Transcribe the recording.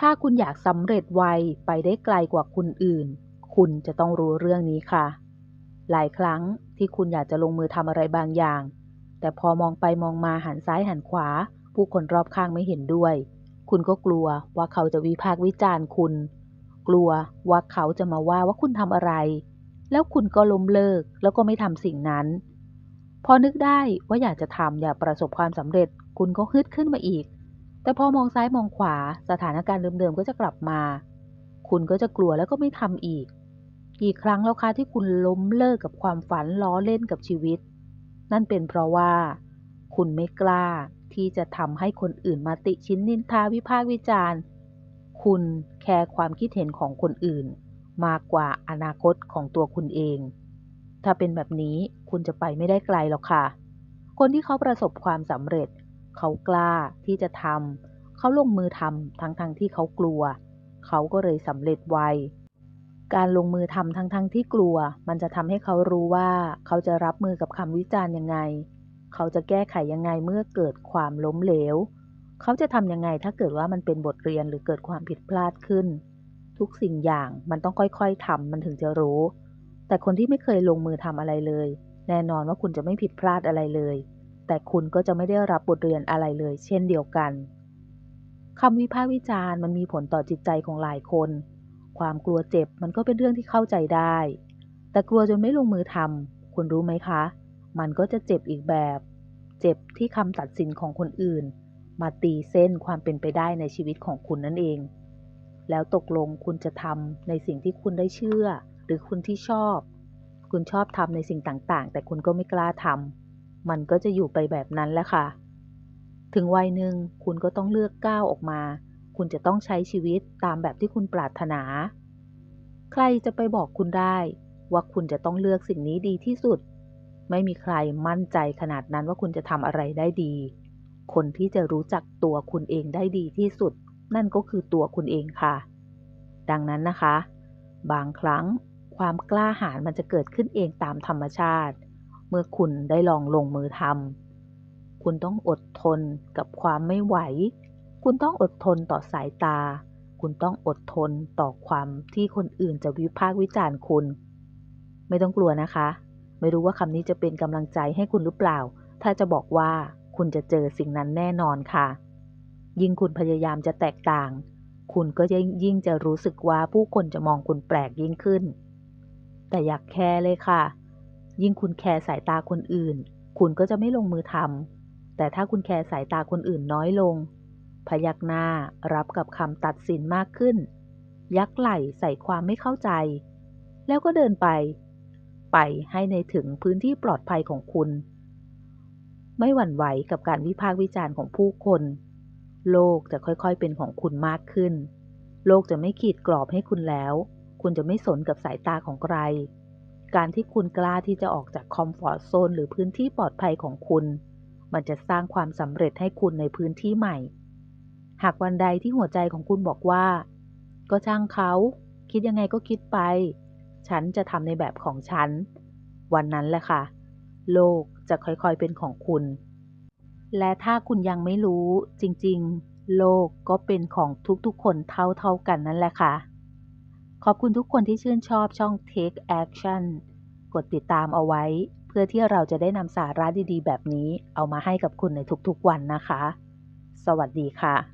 ถ้าคุณอยากสำเร็จไวไปได้ไกลกว่าคนอื่น คุณจะต้องรู้เรื่องนี้ค่ะ หลายครั้งที่คุณอยากจะลงมือทำอะไรบางอย่าง แต่พอมองไปมองมาหันซ้ายหันขวา ผู้คนรอบข้างไม่เห็นด้วย คุณก็กลัวว่าเขาจะวิพากษ์วิจารณ์คุณ กลัวว่าเขาจะมาว่าว่าคุณทำอะไร แล้วคุณก็ล้มเลิกแล้วก็ไม่ทำสิ่งนั้น พอนึกได้ว่าอยากจะทำอยากประสบความสำเร็จ คุณก็ฮึดขึ้นมาอีก แต่พอมองซ้ายมองขวาสถานการณ์เดิมๆก็จะกลับมา คุณก็จะกลัวแล้วก็ไม่ทำอีก กี่ครั้งแล้วคะที่คุณล้มเลิกกับความฝันล้อเล่นกับชีวิต นั่นเป็นเพราะว่า คุณไม่กล้าที่จะทำให้คนอื่นมาติชิ้นนินทาวิพากษ์วิจารณ์ คุณแคร์ความคิดเห็นของคนอื่น มากกว่าอนาคตของตัวคุณเอง ถ้าเป็นแบบนี้คุณจะไปไม่ได้ไกลหรอกค่ะ คนที่เขาประสบความสำเร็จ เขากล้าที่จะทำเขาลงมือทำทั้งๆทที่เขากลัว เขาก็เลยสำเร็จไว การลงมือทำทั้งๆทที่กลัว มันจะทำให้เขารู้ว่า เขาจะรับมือกับคำวิจารณ์ยังไง เขาจะแก้ไขยังไงเมื่อเกิดความล้มเหลว เขาจะทำยังไงถ้าเกิดว่ามันเป็นบทเรียนหรือเกิดความผิดพลาดขึ้น ทุกสิ่งอย่างมันต้องค่อยๆทำมันถึงจะรู้ แต่คนที่ไม่เคยลงมือทำอะไรเลย แน่นอนว่าคุณจะไม่ผิดพลาดอะไรเลย แต่คุณก็จะไม่ได้รับบทเรียนอะไรเลย เช่นเดียวกันคำวิพากษ์วิจารณ์มันมีผลต่อจิตใจของหลายคน ความกลัวเจ็บมันก็เป็นเรื่องที่เข้าใจได้ แต่กลัวจนไม่ลงมือทำคุณรู้ไหมคะ มันก็จะเจ็บอีกแบบ เจ็บที่คำตัดสินของคนอื่น มาตีเส้นความเป็นไปได้ในชีวิตของคุณนั่นเอง แล้วตกลงคุณจะทำในสิ่งที่คุณได้เชื่อ หรือคุณที่ชอบ คุณชอบทำในสิ่งต่างๆ แต่คุณก็ไม่กล้าทำ มันก็จะอยู่ไปแบบนั้นแหละค่ะ ถึงวัยหนึ่งคุณก็ต้องเลือกก้าวออกมา คุณจะต้องใช้ชีวิตตามแบบที่คุณปรารถนา ใครจะไปบอกคุณได้ ว่าคุณจะต้องเลือกสิ่งนี้ดีที่สุด ไม่มีใครมั่นใจขนาดนั้นว่าคุณจะทำอะไรได้ดี คนที่จะรู้จักตัวคุณเองได้ดีที่สุด นั่นก็คือตัวคุณเองค่ะ ดังนั้นนะคะ บางครั้งความกล้าหาญมันจะเกิดขึ้นเองตามธรรมชาติ มื่อคุณได้ลองลงมือทำคุณต้องอดทนกับความไม่ไหว คุณต้องอดทนต่อสายตา คุณต้องอดทนต่อความที่คนอื่นจะวิพากษ์วิจารณ์คุณ ไม่ต้องกลัวนะคะ ไม่รู้ว่าคำนี้จะเป็นกำลังใจให้คุณหรือเปล่า ถ้าจะบอกว่าคุณจะเจอสิ่งนั้นแน่นอนค่ะ ยิ่งคุณพยายามจะแตกต่าง คุณก็ยิ่งจะรู้สึกว่าผู้คนจะมองคุณแปลกยิ่งขึ้น แต่อยากแคร์เลยค่ะ ยิ่งคุณแคร์สายตาคนอื่น คุณก็จะไม่ลงมือทำแต่ถ้าคุณแคร์สายตาคนอื่นน้อยลง พยักหน้ารับกับคำตัดสินมากขึ้น ยักไหล่ใส่ความไม่เข้าใจ แล้วก็เดินไป ไปให้ในถึงพื้นที่ปลอดภัยของคุณ ไม่หวั่นไหวกับการวิพากษ์วิจารณ์ของผู้คน โลกจะค่อยๆเป็นของคุณมากขึ้น โลกจะไม่ขีดกรอบให้คุณแล้ว คุณจะไม่สนกับสายตาของใคร การที่คุณกล้าที่จะออกจากคอมฟอร์ทโซนหรือพื้นที่ปลอดภัยของคุณ มันจะสร้างความสำเร็จให้คุณในพื้นที่ใหม่ หากวันใดที่หัวใจของคุณบอกว่า ก็ช่างเขา คิดยังไงก็คิดไป ฉันจะทำในแบบของฉัน วันนั้นแหละค่ะ โลกจะค่อยๆเป็นของคุณ และถ้าคุณยังไม่รู้จริงๆ โลกก็เป็นของทุกๆคนเท่าๆกันนั่นแหละค่ะ ขอบคุณทุกคนที่ชื่นชอบช่อง Take Action กดติดตามเอาไว้ เพื่อที่เราจะได้นำสาระดีๆ แบบนี้เอามาให้กับคุณในทุกๆวันนะคะ สวัสดีค่ะ